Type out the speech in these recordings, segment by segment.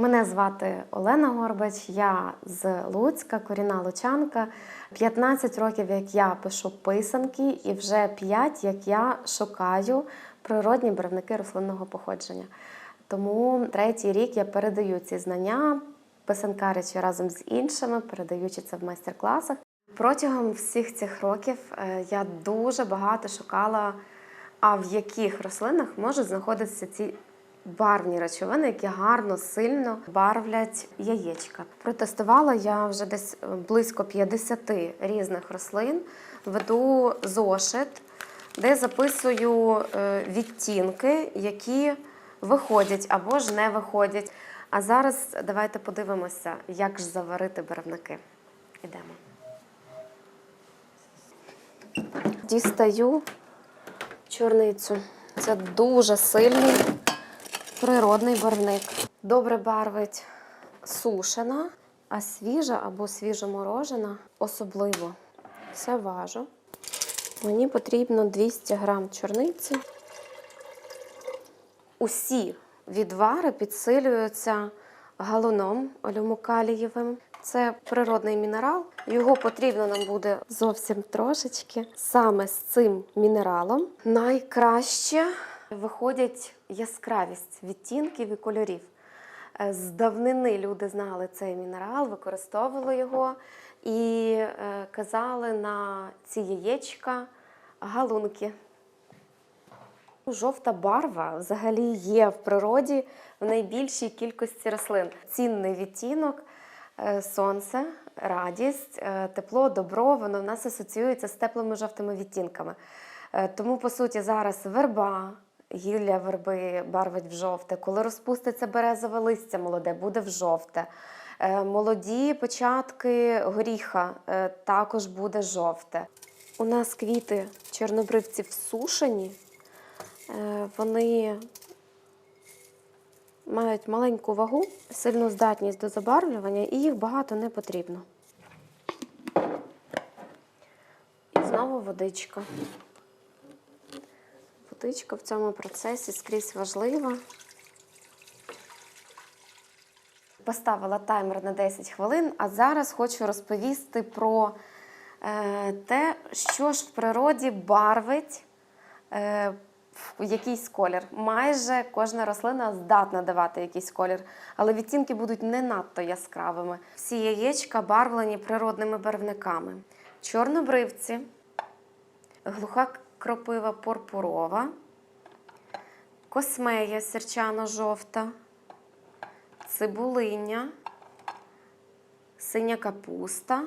Мене звати Олена Горбач, я з Луцька, корінна лучанка. 15 років, як я пишу писанки, і вже 5, як я шукаю природні барвники рослинного походження. Тому третій рік я передаю ці знання, писанкарячи разом з іншими, передаючи це в майстер-класах. Протягом всіх цих років е, я дуже багато шукала, а в яких рослинах можуть знаходитися ці барвні речовини, які гарно, сильно барвлять яєчка. Протестувала я вже десь е, близько 50 різних рослин, веду зошит, де записую е, відтінки, які виходять або ж не виходять. А зараз давайте подивимося, як ж заварити барвники. Ідемо. Дістаю чорницю. Це дуже сильний природний барвник. Добре барвить сушена, а свіжа або свіжоморожена особливо. Все важу. Мені потрібно 200 грам чорниці. Усі відвари підсилюються галоном олюмокалієвим. Це природний мінерал. Його потрібно нам буде зовсім трошечки. Саме з цим мінералом найкраще виходять яскравість відтінків і кольорів. Е, З давнини люди знали цей мінерал, використовували його і е, казали на ці яєчка галунки. Жовта барва взагалі є в природі в найбільшій кількості рослин. Цінний відтінок, е, сонце, радість, тепло, добро, воно в нас асоціюється з теплими жовтими відтінками. Тому, по суті, зараз верба, гілля верби барвить в жовте. Коли розпуститься березове листя молоде, буде в жовте. Е, Молоді початки горіха е, також буде жовте. У нас квіти чорнобривців сушені. Е, Вони мають маленьку вагу, сильну здатність до забарвлювання, і їх багато не потрібно. І знову водичка. Водичка в цьому процесі скрізь важлива. Поставила таймер на 10 хвилин, а зараз хочу розповісти про е, те, що ж в природі барвить е, якийсь колір. Майже кожна рослина здатна давати якийсь колір, але відтінки будуть не надто яскравими. Всі яєчка барвлені природними барвниками. Чорнобривці, глуха кропива пурпурова, космея сірчано-жовта, цибулиня, синя капуста,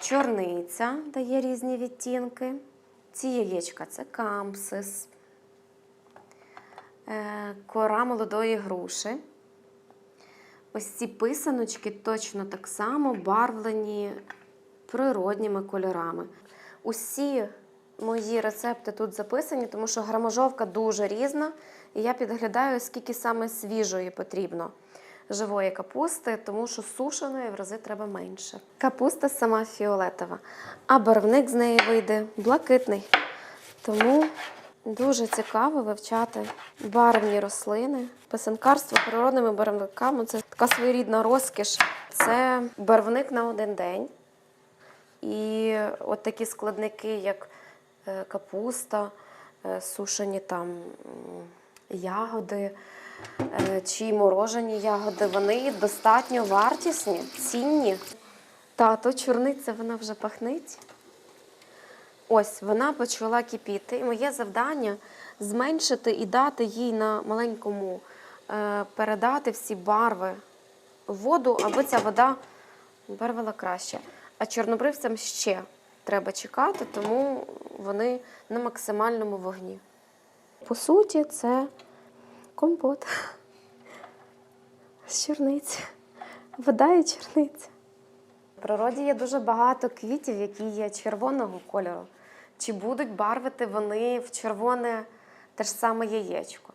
чорниця дає різні відтінки. Ці яєчка це кампсис, е, кора молодої груші. Ось ці писаночки точно так само барвлені природніми кольорами. Усі мої рецепти тут записані, тому що граможовка дуже різна, і я підглядаю, скільки саме свіжої потрібно живої капусти, тому що сушеної в рази треба менше. Капуста сама фіолетова, а барвник з неї вийде блакитний. Тому дуже цікаво вивчати барвні рослини. Писанкарство природними барвниками це така своєрідна розкіш. Це барвник на один день. І от такі складники, як капуста, е, сушені там ягоди е, чи морожені ягоди, вони достатньо вартісні, цінні. Та, то чорниця вона вже пахнить. Ось вона почала кипіти. І моє завдання зменшити і дати їй на маленькому е, передати всі барви воду, аби ця вода барвила краще. А чорнобривцям ще треба чекати, тому вони на максимальному вогні. По суті, це компот з чорниці. Вода і чорниця. В природі є дуже багато квітів, які є червоного кольору. Чи будуть барвити вони в червоне те ж саме яєчко?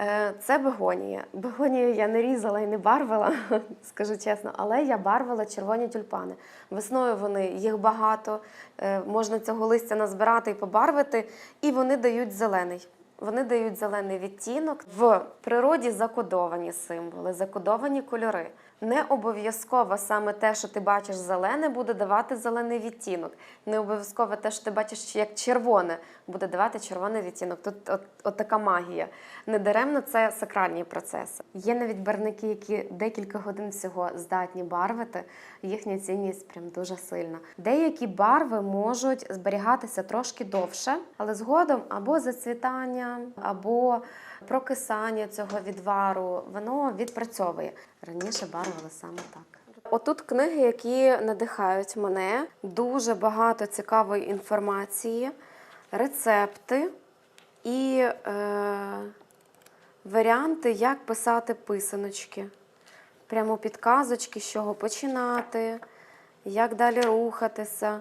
Е, Це бегонія. Бегонію я не різала і не барвила, скажу чесно, але я барвила червоні тюльпани. Весною вони їх багато, е, можна цього листя назбирати і побарвити, і вони дають зелений. Вони дають зелений відтінок. В природі закодовані символи, закодовані кольори. Не обов'язково саме те, що ти бачиш зелене, буде давати зелений відтінок. Не обов'язково те, що ти бачиш як червоне, буде давати червоний відтінок. Тут от, от така магія. Недаремно це сакральні процеси. Є навіть барники, які декілька годин всього здатні барвити. Їхня цінність прям дуже сильна. Деякі барви можуть зберігатися трошки довше, але згодом або зацвітання, або прокисання цього відвару, воно відпрацьовує. Раніше барвили саме так. Отут книги, які надихають мене, дуже багато цікавої інформації, рецепти і е, варіанти, як писати писаночки. Прямо підказочки, з чого починати, як далі рухатися.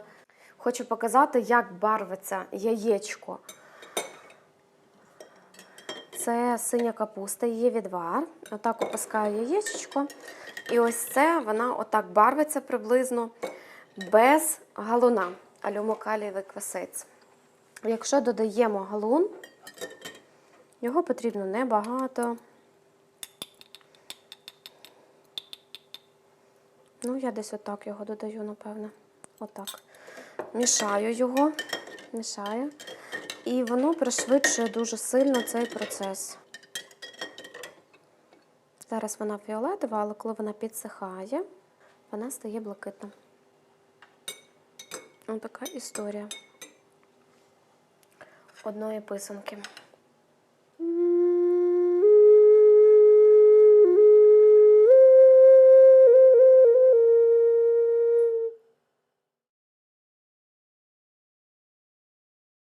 Хочу показати, як барвиться яєчко. Це синя капуста, її відвар. Отак опускаю яєчко. І ось це вона отак барвиться приблизно без галуна, алюмокалієвий квасець. Якщо додаємо галун, його потрібно небагато. Ну, я десь отак його додаю, напевне. Отак. Мішаю його, мішаю. І воно пришвидшує дуже сильно цей процес. Зараз вона фіолетова, але коли вона підсихає, вона стає блакитна. Ось така історія одної писанки.